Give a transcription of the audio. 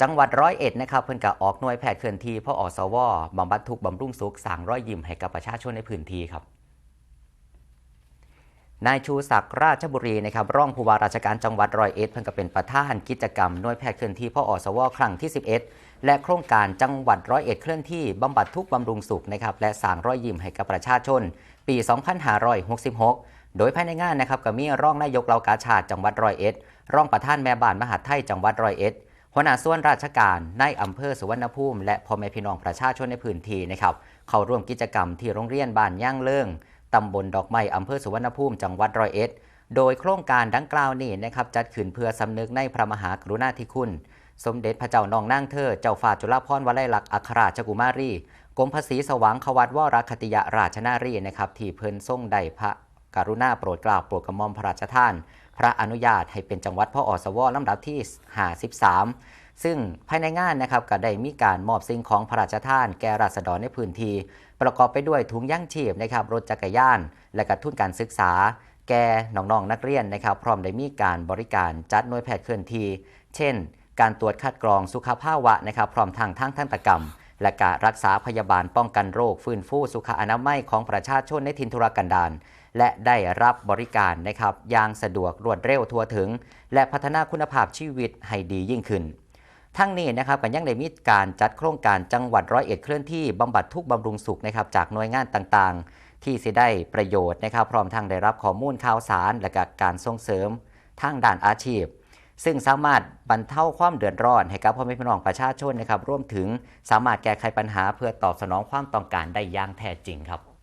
จังหวัดร้อยเอ็ดนะครับเพิ่นกะออกหน่วยแพทย์เคลื่อนที่พ่ออสวบำบัดทุกบำรุงสุขสางร้อยยิ้มให้กับประชาชนในพื้นที่ครับนายชูศักดิ์ราชบุรีนะครับร่องผู้ว่าราชการจังหวัดร้อยเอ็ดเพิ่นก็เป็นประธานกิจกรรมหน่วยแพทย์เคลื่อนที่พ่ออสวครั้งที่ 11 และโครงการจังหวัดร้อยเอ็ดเคลื่อนที่บำบัดทุกบำรุงสุขนะครับและสางร้อยยิ้มให้กับประชาชน ปี 2566 โดยภายในงานนะครับก็มีร่องนายกเหล่ากาชาติจังหวัดร้อยเอ็ดร่องประธานแม่บ้านมหาดไทยจังหวัดร้อยเอ็ด หัวหน้าส่วนราชการในอำเภอสุวรรณภูมิ และพ่อแม่พี่น้องประชาชนในพื้นที่นะครับเข้าร่วมกิจกรรมที่โรงเรียนบ้านย่างเลิงตำบลดอกไม้อำเภอสุวรรณภูมิจังหวัดร้อยเอ็ดโดยโครงการดังกล่าวนี้นะครับจัดขึ้นเพื่อสำนึกในพระมหากรุณาธิคุณ สมเด็จพระเจ้านองนางเธอ เจ้าฟ้าจุฬาภรณ์วลัยลักษณ์อัครราชกุมารีกรมภาษีสว่างขวัตวรคติยราชนารีนะครับที่เพิ่นทรงได้พระกรุณาโปรดกล้าวโปรดกระหม่อมพระราชทาน พระอนุญาตให้เป็นจังหวัดพ่ออสวลำดับที่ 53 ซึ่งภายในงานนะครับก็ได้มีการมอบสิ่งของพระราชทาน แก่ราษฎรในพื้นที่ ประกอบไปด้วยถุงย่างชีพนะครับรถจักรยาน และกระทุนการศึกษา แก่น้องๆนนักเรียนนะครับ พร้อมได้มีการบริการจัดหน่วยแพทย์เคลื่อนที่ เช่น การตรวจคัดกรองสุขภาวะนะครับ พร้อมทางทางทันตกรรม และการรักษาพยาบาลป้องกันโรค ฟื้นฟูสุขอนามัยของประชาชนในทินทุรกันดารและได้รับบริการนะครับอย่างสะดวกรวดเร็วทั่วถึง และพัฒนาคุณภาพชีวิตให้ดียิ่งขึ้น ทั้งนี้นะครับก็ยังได้มีการจัดโครงการจังหวัดร้อยเอ็ดเคลื่อนที่บำบัดทุกบำรุงสุขนะครับจากหน่วยงานต่างๆ ที่สิได้ประโยชน์นะครับพร้อมทั้งได้รับข้อมูลข่าวสาร และกการส่งเสริมทางด้านอาชีพ ซึ่งสามารถบรรเทาความเดือดร้อนให้กับพ่อแม่พี่น้องประชาชนนะครับรวมถึงสามารถแก้ไขปัญหาเพื่อตอบสนองความต้องการได้อย่างแท้จริงครับ